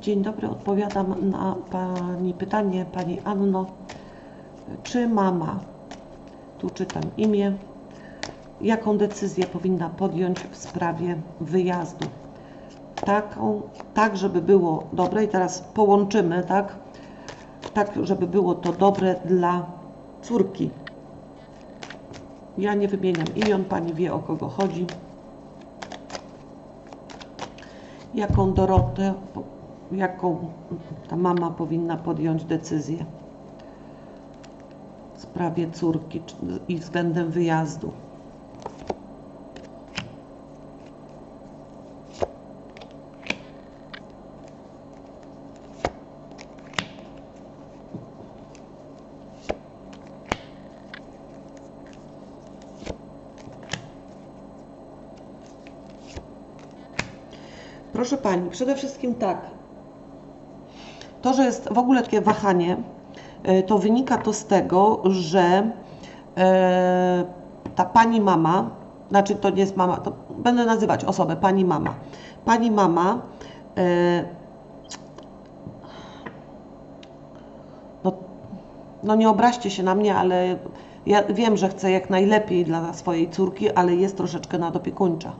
Dzień dobry, odpowiadam na Pani pytanie, Pani Anno. Czy mama, tu czytam imię, jaką decyzję powinna podjąć w sprawie wyjazdu? Taką, tak żeby było dobre i teraz połączymy, tak? Tak, żeby było to dobre dla córki. Ja nie wymieniam imion, Pani wie o kogo chodzi. Jaką Dorotę, jaką ta mama powinna podjąć decyzję w sprawie córki i względem wyjazdu. Proszę Pani, przede wszystkim tak. To, że jest w ogóle takie wahanie, e, to wynika to z tego, że e, ta pani mama, znaczy to nie jest mama, to będę nazywać osobę pani mama. Pani mama e, no, no nie obraźcie się na mnie, ale ja wiem, że chcę jak najlepiej dla swojej córki, ale jest troszeczkę nadopiekuńcza.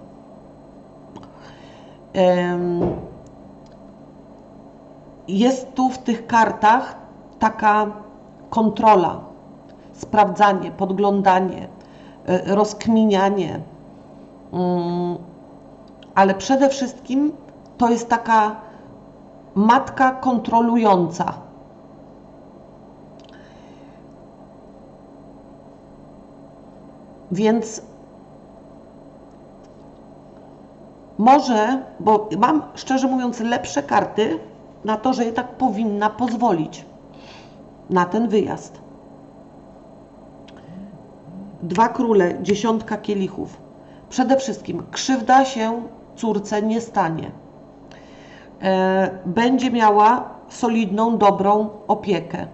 Jest tu w tych kartach taka kontrola, sprawdzanie, podglądanie, e, rozkminianie, Mm, ale przede wszystkim to jest taka matka kontrolująca. Więc może, bo mam szczerze mówiąc lepsze karty na to, że jednak powinna pozwolić na ten wyjazd. Dwa króle, dziesiątka kielichów. Przede wszystkim krzywda się córce nie stanie. E, będzie miała solidną, dobrą opiekę.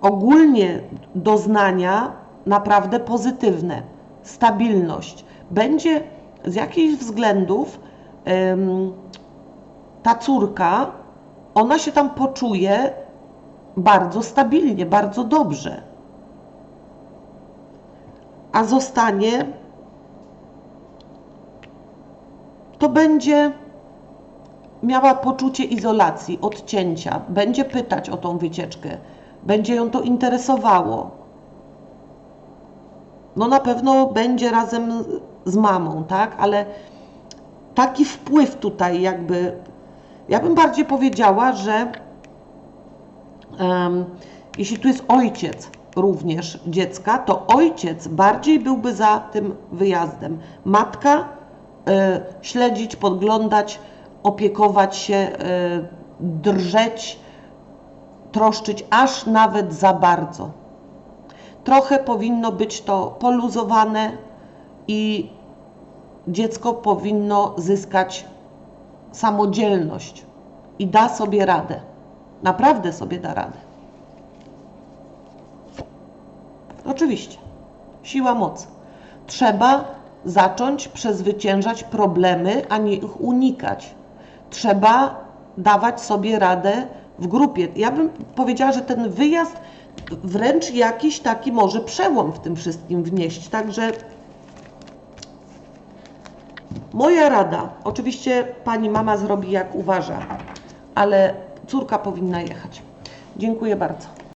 Ogólnie doznania naprawdę pozytywne. Stabilność. Będzie z jakichś względów ta córka, ona się tam poczuje bardzo stabilnie, bardzo dobrze. A zostanie, to będzie miała poczucie izolacji, odcięcia, będzie pytać o tą wycieczkę, będzie ją to interesowało. No na pewno będzie razem z mamą, tak? Ale taki wpływ tutaj jakby, ja bym bardziej powiedziała, że em, jeśli tu jest ojciec również dziecka, to ojciec bardziej byłby za tym wyjazdem. Matka e, śledzić, podglądać, opiekować się, e, drżeć, troszczyć, aż nawet za bardzo. Trochę powinno być to poluzowane i dziecko powinno zyskać samodzielność i da sobie radę. Naprawdę sobie da radę. Oczywiście. Siła mocy. Trzeba zacząć przezwyciężać problemy, a nie ich unikać. Trzeba dawać sobie radę w grupie. Ja bym powiedziała, że ten wyjazd wręcz jakiś taki może przełom w tym wszystkim wnieść. Także moja rada, oczywiście pani mama zrobi jak uważa, ale córka powinna jechać. Dziękuję bardzo.